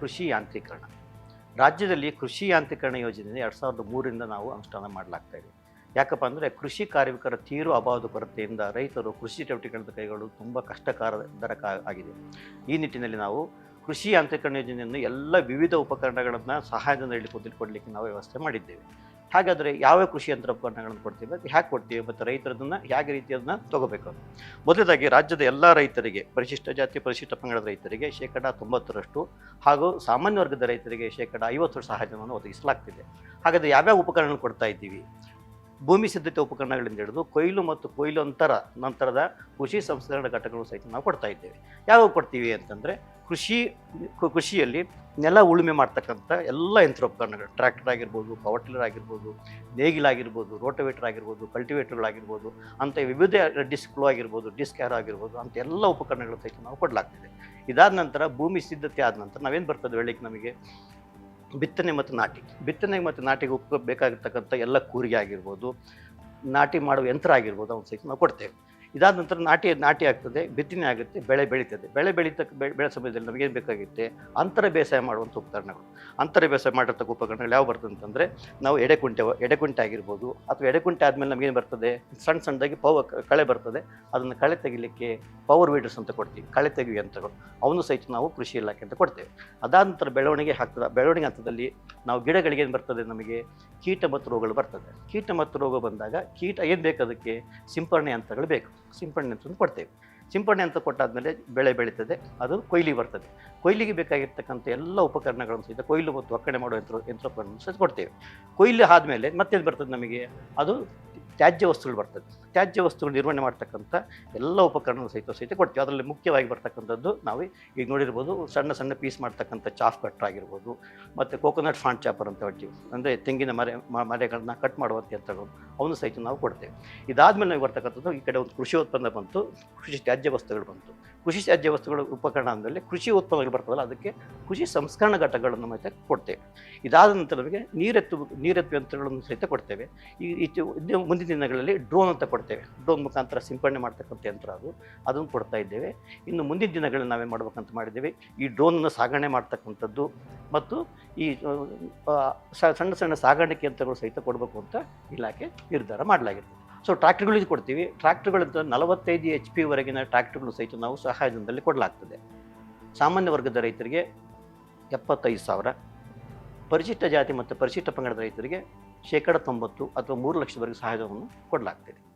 ಕೃಷಿ ಯಾಂತ್ರೀಕರಣ. ರಾಜ್ಯದಲ್ಲಿ ಕೃಷಿ ಯಾಂತ್ರೀಕರಣ ಯೋಜನೆ ಎರಡು ಸಾವಿರದ ಮೂರರಿಂದ ನಾವು ಅನುಷ್ಠಾನ ಮಾಡಲಾಗ್ತಾ ಇದೆ. ಯಾಕಪ್ಪ ಅಂದರೆ ಕೃಷಿ ಕಾರ್ಮಿಕರ ತೀರು ಅಭಾವದ ಕೊರತೆಯಿಂದ ರೈತರು ಕೃಷಿ ಚಟುವಟಿಕೆಗಳನ್ನು ಕೈಗೊಳ್ಳಲು ತುಂಬ ಕಷ್ಟಕರ ಆಗಿದೆ. ಈ ನಿಟ್ಟಿನಲ್ಲಿ ನಾವು ಕೃಷಿ ಯಾಂತ್ರೀಕರಣ ಯೋಜನೆಯನ್ನು ಎಲ್ಲ ವಿವಿಧ ಉಪಕರಣಗಳನ್ನು ಸಹಾಯದಿಂದ ಹೇಳಿ ಕೊಡಲಿಕ್ಕೆ ನಾವು ವ್ಯವಸ್ಥೆ ಮಾಡಿದ್ದೇವೆ. ಹಾಗಾದರೆ ಯಾವ ಕೃಷಿ ಯಂತ್ರ ಉಪಕರಣಗಳನ್ನು ಕೊಡ್ತೀವಿ ಅದು ಹ್ಯಾಕೆ ಕೊಡ್ತೀವಿ ಮತ್ತು ರೈತರದನ್ನು ಹೇಗೆ ರೀತಿಯದನ್ನ ತಗೋಬೇಕು ಮೊದಲದಾಗಿ ರಾಜ್ಯದ ಎಲ್ಲ ರೈತರಿಗೆ, ಪರಿಶಿಷ್ಟ ಜಾತಿ, ಪರಿಶಿಷ್ಟ ಪಂಗಡದ ರೈತರಿಗೆ ಶೇಕಡ ತೊಂಬತ್ತರಷ್ಟು ಹಾಗೂ ಸಾಮಾನ್ಯ ವರ್ಗದ ರೈತರಿಗೆ ಶೇಕಡ ಐವತ್ತರಷ್ಟು ಸಹಾಯಧನವನ್ನು ಒದಗಿಸಲಾಗ್ತಿದೆ. ಹಾಗಾದರೆ ಯಾವ್ಯಾವ ಉಪಕರಣಗಳು ಕೊಡ್ತಾ ಇದ್ದೀವಿ? ಭೂಮಿ ಸಿದ್ಧತೆ ಉಪಕರಣಗಳಿಂದ ಹಿಡಿದು ಕೊಯ್ಲು ಮತ್ತು ಕೊಯ್ಲು ಅಂತರ ನಂತರದ ಕೃಷಿ ಸಂಸ್ಕರಣ ಘಟಕಗಳು ಸಹಿತ ನಾವು ಕೊಡ್ತಾ ಇದ್ದೇವೆ. ಯಾವಾಗ ಕೊಡ್ತೀವಿ ಅಂತಂದರೆ ಕೃಷಿ ಕೃಷಿಯಲ್ಲಿ ನೆಲ ಉಳುಮೆ ಮಾಡ್ತಕ್ಕಂಥ ಎಲ್ಲ ಯಂತ್ರೋಪಕರಣಗಳು, ಟ್ರ್ಯಾಕ್ಟರ್ ಆಗಿರ್ಬೋದು, ಪವರ್ ಟಿಲ್ಲರ್ ಆಗಿರ್ಬೋದು ನೇಗಿಲಾಗಿರ್ಬೋದು ರೋಟೋವೇಟರ್ ಆಗಿರ್ಬೋದು ಕಲ್ಟಿವೇಟರ್ಗಳಾಗಿರ್ಬೋದು ಅಂತ ವಿವಿಧ ಡಿಸ್ಕ್ಗಳು ಆಗಿರ್ಬೋದು, ಡಿಸ್ಕ್ ಯಾರೋ ಆಗಿರ್ಬೋದು, ಅಂತ ಎಲ್ಲ ಉಪಕರಣಗಳು ಸಹಿತ ನಾವು ಕೊಡಲಾಗ್ತಿದೆ. ಇದಾದ ನಂತರ ಭೂಮಿ ಸಿದ್ಧತೆ ಆದ ನಂತರ ನಾವೇನು ಬರ್ತದೆ ಬೆಳಿಗ್ಗೆ ನಮಗೆ? ಬಿತ್ತನೆ ಮತ್ತು ನಾಟಿ. ಬಿತ್ತನೆ ಮತ್ತು ನಾಟಿಗೆ ಉಪ, ಬೇಕಾಗಿರ್ತಕ್ಕಂಥ ಎಲ್ಲ ಕೂರಿಗೆ ಆಗಿರ್ಬೋದು, ನಾಟಿ ಮಾಡುವ ಯಂತ್ರ ಆಗಿರ್ಬೋದು ಅವನ ಸಹಿತ ನಾವು ಕೊಡ್ತೇವೆ. ಇದಾದ ನಂತರ ನಾಟಿ ನಾಟಿ ಆಗ್ತದೆ, ಬಿತ್ತನೆ ಆಗುತ್ತೆ, ಬೆಳೆ ಬೆಳೀತದೆ. ಬೆಳೆ ಬೆಳೀತಕ್ಕ ಬೆಳೆ ಬೆಳೆ ಸಮಯದಲ್ಲಿ ನಮಗೇನು ಬೇಕಾಗುತ್ತೆ? ಅಂತರ ಬೇಸಾಯ ಮಾಡುವಂಥ ಉಪಕರಣಗಳು. ಅಂತರ ಬೇಸಾಯ ಮಾಡಿರ್ತಕ್ಕ ಉಪಕರಣಗಳು ಯಾವ ಬರ್ತದೆ ಅಂತಂದರೆ, ನಾವು ಎಡೆಕುಂಟೆ ಎಡೆಕುಂಟೆ ಆಗಿರ್ಬೋದು, ಅಥವಾ ಎಡೆಕುಂಟೆ ಆದಮೇಲೆ ನಮಗೇನು ಬರ್ತದೆ? ಸಣ್ಣ ಸಣ್ಣದಾಗಿ ಪವ ಕಳೆ ಬರ್ತದೆ. ಅದನ್ನು ಕಳೆ ತೆಗಿಲಿಕ್ಕೆ ಪವರ್ ವೀಡರ್ಸ್ ಅಂತ ಕೊಡ್ತೀವಿ, ಕಳೆ ತೆಗೆಯುವ ಯಂತ್ರಗಳು. ಅವನು ಸಹಿತ ನಾವು ಕೃಷಿ ಇಲಾಖೆ ಅಂತ ಕೊಡ್ತೇವೆ. ಅದಾದ ನಂತರ ಬೆಳವಣಿಗೆ ಹಾಕ್ತದೆ ಬೆಳವಣಿಗೆ ಹಂತದಲ್ಲಿ ನಾವು ಗಿಡಗಳಿಗೆ ಏನು ಬರ್ತದೆ ನಮಗೆ? ಕೀಟ ಮತ್ತು ರೋಗಗಳು ಬರ್ತದೆ. ಕೀಟ ಮತ್ತು ರೋಗ ಬಂದಾಗ ಕೀಟ ಏನು ಬೇಕು ಅದಕ್ಕೆ? ಸಿಂಪರಣೆ ಯಂತ್ರಗಳು ಬೇಕು. ಸಿಂಪರಣೆ ಅಂತ ಕೊಡ್ತೇವೆ. ಸಿಂಪಡಣೆ ಅಂತ ಕೊಟ್ಟಾದ್ಮೇಲೆ ಬೆಳೆ ಬೆಳೀತದೆ, ಅದು ಕೊಯ್ಲಿಗೆ ಬರ್ತದೆ. ಕೊಯ್ಲಿಗೆ ಬೇಕಾಗಿರ್ತಕ್ಕಂಥ ಎಲ್ಲ ಉಪಕರಣಗಳನ್ನು ಸಹಿತ ಕೊಯ್ಲು ಮತ್ತು ಒಕ್ಕಣೆ ಮಾಡುವ ಯಂತ್ರ ಯಂತ್ರೋಪಕರಣ ಸಹಿತ ಕೊಡ್ತೇವೆ. ಕೊಯ್ಲು ಆದಮೇಲೆ ಮತ್ತೇನು ಬರ್ತದೆ ನಮಗೆ? ಅದು ತ್ಯಾಜ್ಯ ವಸ್ತುಗಳು ಬರ್ತದೆ. ತ್ಯಾಜ್ಯ ವಸ್ತುಗಳು ನಿರ್ವಹಣೆ ಮಾಡ್ತಕ್ಕಂಥ ಎಲ್ಲ ಉಪಕರಣಗಳು ಸಹಿತ ಸಹಿತ ಕೊಡ್ತೀವಿ. ಅದರಲ್ಲಿ ಮುಖ್ಯವಾಗಿ ಬರ್ತಕ್ಕಂಥದ್ದು ನಾವು ಈಗ ನೋಡಿರ್ಬೋದು ಸಣ್ಣ ಸಣ್ಣ ಪೀಸ್ ಮಾಡ್ತಕ್ಕಂಥ ಚಾಫ್ ಕಟ್ರ್ ಆಗಿರ್ಬೋದು, ಮತ್ತು ಕೋಕೋನಟ್ ಫಾಂಟ್ ಚಾಪರ್ ಅಂತ ಹೇಳ್ತೀವಿ. ಅಂದರೆ ತೆಂಗಿನ ಮರೆ ಮರೆಗಳನ್ನ ಕಟ್ ಮಾಡುವಂಥ ಯಂತ್ರಗಳು. ಅವನು ಸಹಿತ ನಾವು ಕೊಡ್ತೇವೆ. ಇದಾದಮೇಲೆ ನಾವು ಬರ್ತಕ್ಕಂಥದ್ದು ಈ ಕಡೆ ಒಂದು ಕೃಷಿ ಉತ್ಪನ್ನ ಬಂತು, ಕೃಷಿ ತ್ಯಾಜ್ಯ ವಸ್ತುಗಳು ಬಂತು. ಕೃಷಿ ತ್ಯಾಜ್ಯ ವಸ್ತುಗಳ ಉಪಕರಣ ಅಂದಮೇಲೆ ಕೃಷಿ ಉತ್ಪನ್ನಗಳು ಬರ್ತದಲ್ಲ, ಅದಕ್ಕೆ ಕೃಷಿ ಸಂಸ್ಕರಣ ಘಟಕಗಳನ್ನು ಮತ್ತೆ ಕೊಡ್ತೇವೆ. ಇದಾದ ನಂತರ ನಮಗೆ ನೀರೆತ್ತು ನೀರೆತ್ತು ಯಂತ್ರಗಳನ್ನು ಸಹಿತ ಕೊಡ್ತೇವೆ. ಈ ಮುಂದಿನ ದಿನಗಳಲ್ಲಿ ಡ್ರೋನ್ ಅಂತ ಕೊಡ್ತೇವೆ. ಡ್ರೋನ್ ಮುಖಾಂತರ ಸಿಂಪಡಣೆ ಮಾಡ್ತಕ್ಕಂಥ ಯಂತ್ರ ಅದು, ಅದನ್ನು ಕೊಡ್ತಾ ಇದ್ದೇವೆ. ಇನ್ನು ಮುಂದಿನ ದಿನಗಳಲ್ಲಿ ನಾವೇನು ಮಾಡ್ಬೇಕಂತ ಮಾಡಿದ್ದೇವೆ, ಈ ಡ್ರೋನನ್ನು ಸಾಗಣೆ ಮಾಡ್ತಕ್ಕಂಥದ್ದು ಮತ್ತು ಈ ಸಣ್ಣ ಸಣ್ಣ ಸಾಗಾಣಿಕೆ ಯಂತ್ರಗಳು ಸಹಿತ ಕೊಡಬೇಕು ಅಂತ ಇಲಾಖೆ ನಿರ್ಧಾರ ಮಾಡಲಾಗಿದೆ ಸೊ ಟ್ರ್ಯಾಕ್ಟರ್ಗಳಿಗೆ ಕೊಡ್ತೀವಿ. ಟ್ರ್ಯಾಕ್ಟರ್ಗಳಿಂದ ನಲವತ್ತೈದು ಎಚ್ ಪಿ ವರೆಗಿನ ಟ್ರ್ಯಾಕ್ಟರ್ಗಳು ಸಹಿತ ನಾವು ಸಹಾಯಧನದಲ್ಲಿ ಕೊಡಲಾಗ್ತದೆ. ಸಾಮಾನ್ಯ ವರ್ಗದ ರೈತರಿಗೆ ಎಪ್ಪತ್ತೈದು ಸಾವಿರ. ಪರಿಶಿಷ್ಟ ಜಾತಿ ಮತ್ತು ಪರಿಶಿಷ್ಟ ಪಂಗಡದ ರೈತರಿಗೆ ಶೇಕಡ ತೊಂಬತ್ತು ಅಥವಾ ಮೂರು ಲಕ್ಷದವರೆಗೆ ಸಹಾಯಧನವನ್ನು ಕೊಡಲಾಗ್ತದೆ.